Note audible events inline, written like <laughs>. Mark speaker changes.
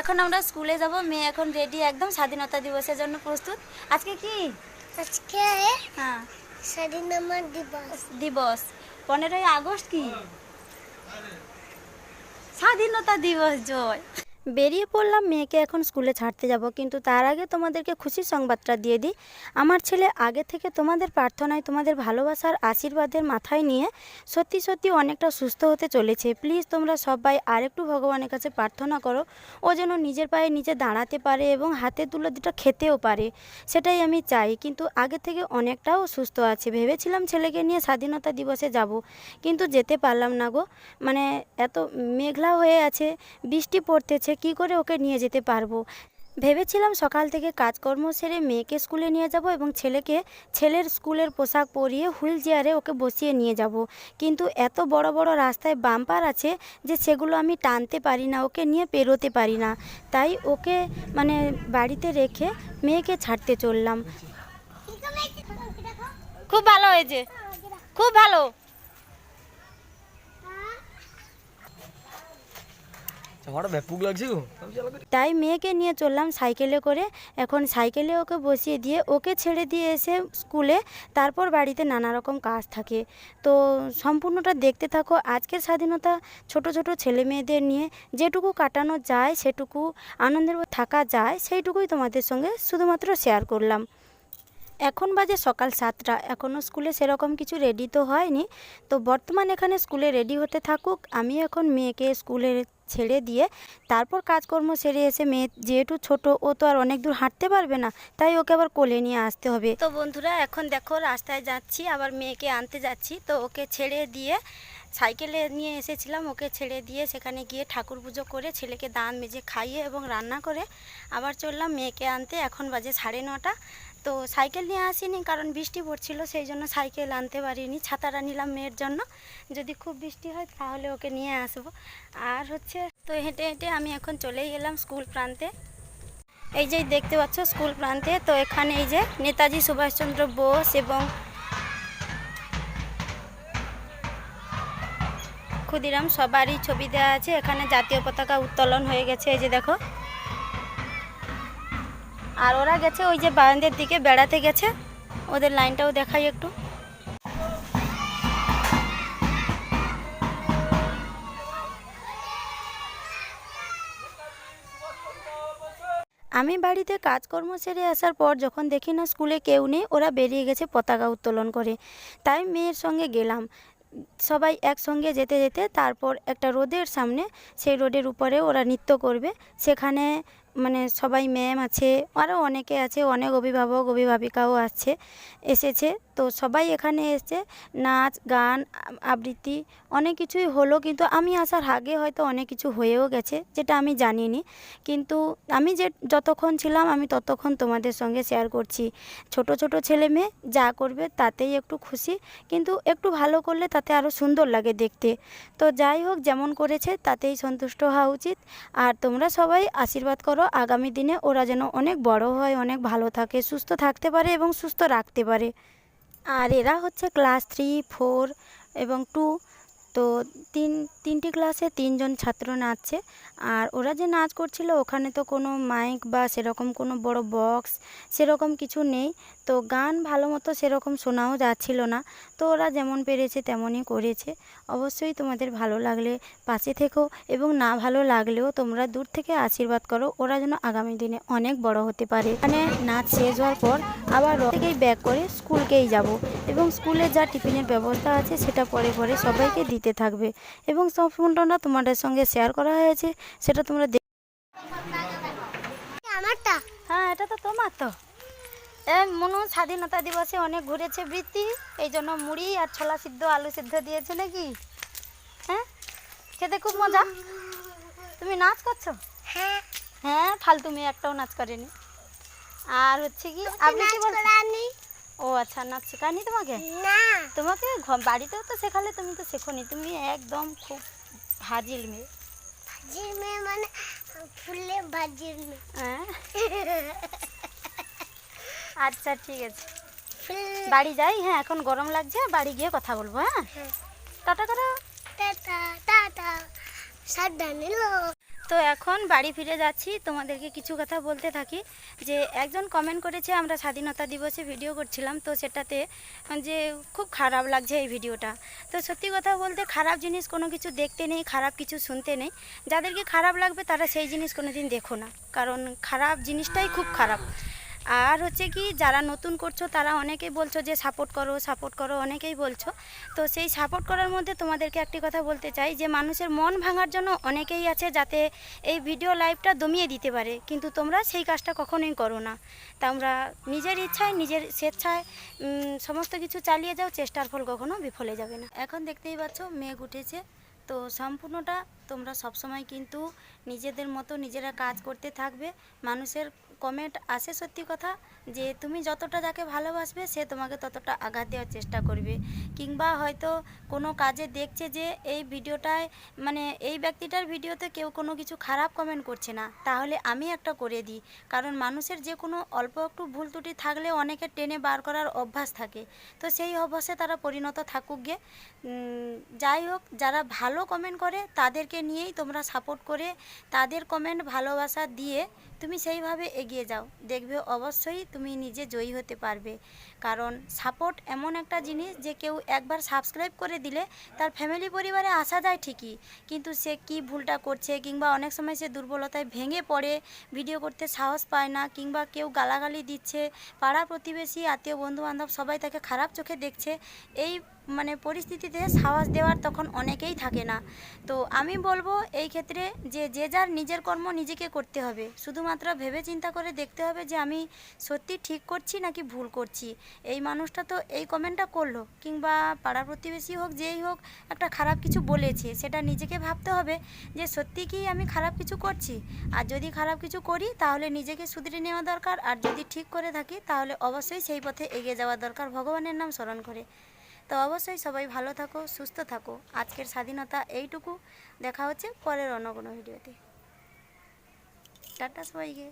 Speaker 1: এখন আমরা স্কুলে যাব মেয়ে এখন রেডি একদম স্বাধীনতা দিবসের জন্য প্রস্তুত। আজকে কি?
Speaker 2: আজকে
Speaker 1: হ্যাঁ।
Speaker 2: স্বাধীনতা দিবস।
Speaker 1: দিবস। পনেরোই আগস্ট কি? স্বাধীনতা দিবস জয়। বেরিয়ে পড়লাম, মেয়েকে এখন স্কুলে ছাড়তে যাব। কিন্তু তার আগে তোমাদেরকে খুশির সংবাদটা দিয়ে দিই। আমার ছেলে আগে থেকে তোমাদের প্রার্থনায়, তোমাদের ভালোবাসার আশীর্বাদের মাথায় নিয়ে সত্যি সত্যি অনেকটা সুস্থ হতে চলেছে। প্লিজ তোমরা সবাই আরেকটু ভগবানের কাছে প্রার্থনা করো। ও যেন নিজের পায়ে নিজে দাঁড়াতে পারে এবং হাতে তুলে দুটো খেতেও পারে। সেটাই আমি চাই। কিন্তু আগে থেকে অনেকটাও সুস্থ আছে। ভেবেছিলাম ছেলেকে নিয়ে স্বাধীনতা দিবসে যাব, কিন্তু যেতে পারলাম না গো। মানে এত মেঘলা হয়ে আছে, বৃষ্টি পড়তেছে কি করে ওকে নিয়ে যেতে পারব? ভেবেছিলাম সকাল থেকে কাজকর্ম সেরে মেয়েকে স্কুলে নিয়ে যাব এবং ছেলেকে ছেলের স্কুলের পোশাক পরিয়ে হুইল চেয়ারে ওকে বসিয়ে নিয়ে যাব। কিন্তু এত বড় বড় রাস্তায় বাম্পার আছে যে সেগুলো আমি টানতে পারি না, ওকে নিয়ে পেরোতে পারি না। তাই ওকে মানে বাড়িতে রেখে মেয়েকে ছাড়তে চললাম। খুব ভালো হয়েছে। খুব ভালো। তাই মেয়েকে নিয়ে চললাম সাইকেলে করে। এখন সাইকেলে ওকে বসিয়ে দিয়ে ওকে ছেড়ে দিয়ে এসে স্কুলে, তারপর বাড়িতে নানা রকম কাজ থাকে। তো সম্পূর্ণটা দেখতে থাকো। আজকের স্বাধীনতা ছোট ছোট ছেলে মেয়েদের নিয়ে যেটুকু কাটানো যায়, সেটুকু আনন্দের থাকা যায়, সেইটুকুই তোমাদের সঙ্গে শুধুমাত্র শেয়ার করলাম। এখন বাজে সকাল সাতটা। এখনও স্কুলে সেরকম কিছু রেডি তো হয়নি। তো বর্তমান এখানে স্কুলে রেডি হতে থাকুক। আমি এখন মেয়েকে স্কুলে ছেড়ে দিয়ে তারপর কাজকর্ম সেরে এসে মেয়ে যেহেতু ছোট, ও তো আর অনেক দূর হাঁটতে পারবে না, তাই ওকে আবার কোলে নিয়ে আসতে হবে। তো বন্ধুরা, এখন দেখো রাস্তায় যাচ্ছি, আবার মেয়েকে আনতে যাচ্ছি, তো ওকে ছেড়ে দিয়ে সাইকেলে নিয়ে এসেছিলাম, ওকে ছেড়ে দিয়ে সেখানে গিয়ে ঠাকুর পুজো করে ছেলেকে দান মেজে খাইয়ে এবং রান্না করে আবার চললাম মেয়েকে আনতে। এখন বাজে সাড়ে নটা। তো সাইকেল নিয়ে আসিনি কারণ বৃষ্টি পড়ছিল, সেই জন্য সাইকেল আনতে পারিনি, ছাতাটা নিলাম মেয়ের জন্য। যদি খুব বৃষ্টি হয় তাহলে ওকে নিয়ে আসব। আর হচ্ছে, তো হেঁটে হেঁটে আমি এখন চলেই এলাম স্কুল প্রান্তে। এই যে দেখতে পাচ্ছ স্কুল প্রান্তে, তো এখানে এই যে নেতাজি সুভাষচন্দ্র বোস এবং ক্ষুদিরাম সবারই ছবি দেওয়া আছে। এখানে জাতীয় পতাকা উত্তোলন হয়ে গেছে, এই যে দেখো। আর ওরা গেছে ওই যে বারান্দের দিকে, বেড়াতে গেছে। ওদের লাইনটাও দেখাই একটু। আমি বাড়িতে কাজকর্ম সেরে আসার পর যখন দেখি না স্কুলে কেউ নেই, ওরা বেরিয়ে গেছে পতাকা উত্তোলন করে। তাই মেয়ের সঙ্গে গেলাম। সবাই একসঙ্গে যেতে যেতে তারপর একটা রোদের সামনে সেই রোডের উপরে ওরা নৃত্য করবে। সেখানে মানে সবাই ম্যাম আছে আরও অনেকে আছে, অনেক অভিভাবক, অভিভাবিকাও আছে, এসেছে। তো সবাই এখানে এসে নাচ, গান আবৃত্তি, অনেক কিছুই হলো কিন্তু আমি আসার আগে হয়তো অনেক কিছু হয়েও গেছে, যেটা আমি জানিনি। কিন্তু আমি যে যতক্ষণ ছিলাম, আমি ততক্ষণ তোমাদের সঙ্গে শেয়ার করছি। ছোট ছোট ছেলে মেয়ে যা করবে তাতেই একটু খুশি, কিন্তু একটু ভালো করলে তাতে আরও সুন্দর লাগে দেখতে। তো যাই হোক, যেমন করেছে তাতেই সন্তুষ্ট হওয়া উচিত। আর তোমরা সবাই আশীর্বাদ করো আগামী দিনে ওরা যেন অনেক বড় হয়, অনেক ভালো থাকে, সুস্থ থাকতে পারে এবং সুস্থ রাখতে পারে। আর এরা হচ্ছে ক্লাস থ্রি ফোর এবং টু তো তিন, তিনটি ক্লাসে তিনজন ছাত্র নাচছে। আর ওরা যে নাচ করছিল, ওখানে তো কোনো মাইক বা সেরকম কোনো বড় বক্স সেরকম কিছু নেই। তো গান ভালো মতো সেরকম শোনাও যাচ্ছিল না। তো ওরা যেমন পেরেছে তেমনই করেছে। অবশ্যই তোমাদের ভালো লাগলে পাশে থেকো এবং না ভালো লাগলেও তোমরা দূর থেকে আশীর্বাদ করো। ওরা যেন আগামী দিনে অনেক বড় হতে পারে। মানে নাচ শেষ হওয়ার পর আবার থেকেই ব্যাক করে স্কুলকেই যাব। এবং স্কুলে যা টিফিনের ব্যবস্থা আছে, সেটা পরে পরে সবাইকে দিতে থাকবে। এবং সম্পূর্ণটা তোমাদের সঙ্গে শেয়ার করা হয়েছে সেটা তোমরা দেখ-
Speaker 2: আমারটা?
Speaker 1: হ্যাঁ এটা তো তোমার তো। মনু স্বাধীনতা দিবসে অনেক ঘুরেছে বৃত্তি এই জন্য মুড়ি আর ছোলা সিদ্ধ আলু সিদ্ধ দিয়েছে নাকি? হ্যাঁ? খেতে খুব মজা? তুমি নাচ করছ?
Speaker 2: হ্যাঁ।
Speaker 1: হ্যাঁ ফালতু মেয়ে একটাও নাচ করেনি। আর হচ্ছে কি আপনি কি বলছেন আচ্ছা নাচ শেখায়নি তোমাকে?
Speaker 2: না।
Speaker 1: তোমাকে বাড়িতেও তো শেখালে তুমি তো শেখোনি তুমি একদম খুব ভাজিল মেয়ে।
Speaker 2: ভাজির মেয়ে মানে ফুলে ভাজির মেয়ে।
Speaker 1: হ্যাঁ? <laughs> আচ্ছা ঠিক আছে। বাড়ি যাই হ্যাঁ এখন গরম লাগছে বাড়ি গিয়ে কথা বলব হ্যাঁ?
Speaker 2: হ্যাঁ।
Speaker 1: টাটা করো
Speaker 2: টাটা টাটা। সাবধানে
Speaker 1: তো এখন বাড়ি ফিরে যাচ্ছি। তোমাদেরকে কিছু কথা বলতে থাকি যে, একজন কমেন্ট করেছে, আমরা স্বাধীনতা দিবসে ভিডিও করছিলাম। তো সেটাতে যে খুব খারাপ লাগছে এই ভিডিওটা তো সত্যি কথা বলতে খারাপ জিনিস কোনো কিছু দেখতে নেই, খারাপ কিছু শুনতে নেই। যাদেরকে খারাপ লাগবে তারা সেই জিনিস কোনো দিন দেখো না। কারণ খারাপ জিনিসটাই খুব খারাপ। আর হচ্ছে কি যারা নতুন করছ, তারা অনেকেই বলছো যে সাপোর্ট করো সাপোর্ট করো, অনেকেই বলছো। তো সেই সাপোর্ট করার মধ্যে তোমাদেরকে একটি কথা বলতে চাই যে, মানুষের মন ভাঙার জন্য অনেকেই আছে যাতে এই ভিডিও লাইভটা দমিয়ে দিতে পারে। কিন্তু তোমরা সেই কাজটা কখনোই করো না। তোমরা নিজের ইচ্ছায়, নিজের স্বেচ্ছায় সমস্ত কিছু চালিয়ে যাও, চেষ্টার ফল কখনো বিফলে যাবে না। এখন দেখতেই পাচ্ছ, মেঘ উঠেছে। তো সম্পূর্ণটা তোমরা সবসময় কিন্তু নিজেদের মতো নিজেরা কাজ করতে থাকবে। মানুষের কমেন্ট আসে সত্যি কথা যে, তুমি যতটা যাকে ভালোবাসবে, সে তোমাকে ততটা আঘাত দেওয়ার চেষ্টা করবে। কিংবা হয়তো কোনো কাজে দেখছে যে, এই ভিডিওটায় মানে এই ব্যক্তিটার ভিডিওতে কেউ কোনো কিছু খারাপ কমেন্ট করছে না, তাহলে আমি একটা করে দিই। কারণ মানুষের যে কোনো অল্প একটু ভুল ত্রুটি থাকলে অনেকের টেনে বার করার অভ্যাস থাকে। তো সেই অভ্যাসে তারা পরিণত থাকুক গে। যাই হোক, যারা ভালো কমেন্ট করে, তাদেরকে নিয়েই তোমরা সাপোর্ট করে তাদের কমেন্ট ভালোবাসা দিয়ে তুমি সেইভাবে এগিয়ে যাও। দেখবে অবশ্যই তুমি নিজে জয়ী হতে পারবে। কারণ সাপোর্ট এমন একটা জিনিস যে কেউ একবার সাবস্ক্রাইব করে দিলে তার ফ্যামিলি পরিবারে আসা যায় ঠিকই। কিন্তু সে কি ভুলটা করছে কিংবা অনেক সময় সে দুর্বলতায় ভেঙে পড়ে ভিডিও করতে সাহস পায় না কিংবা কেউ গালাগালি দিচ্ছে, পাড়া প্রতিবেশী, আত্মীয় বন্ধু বান্ধব সবাই তাকে খারাপ চোখে দেখছে, এই মানে পরিস্থিতিতে সাহস দেওয়ার তখন অনেকেই থাকে না। তো আমি বলব এই ক্ষেত্রে যে যে যার নিজের কর্ম নিজেকে করতে হবে। শুধুমাত্র ভেবে চিন্তা করে দেখতে হবে যে, আমি সত্যি ঠিক করছি নাকি ভুল করছি। এই মানুষটা তো এই কমেন্টটা করল, কিংবা পাড়া প্রতিবেশী হোক, যেই হোক, একটা খারাপ কিছু বলেছে, সেটা নিজেকে ভাবতে হবে যে, সত্যি কি আমি খারাপ কিছু করছি? আর যদি খারাপ কিছু করি, তাহলে নিজেকে শুধরে নেওয়া দরকার। আর যদি ঠিক করে থাকি, তাহলে অবশ্যই সেই পথে এগিয়ে যাওয়া দরকার। ভগবানের নাম স্মরণ করে। তো অবশ্যই সবাই ভালো থাকো, সুস্থ থাকো। আজকের স্বাধীনতা এইটুকু। দেখা হচ্ছে পরের অন্য কোনো ভিডিওতে। টাটা সবাইকে।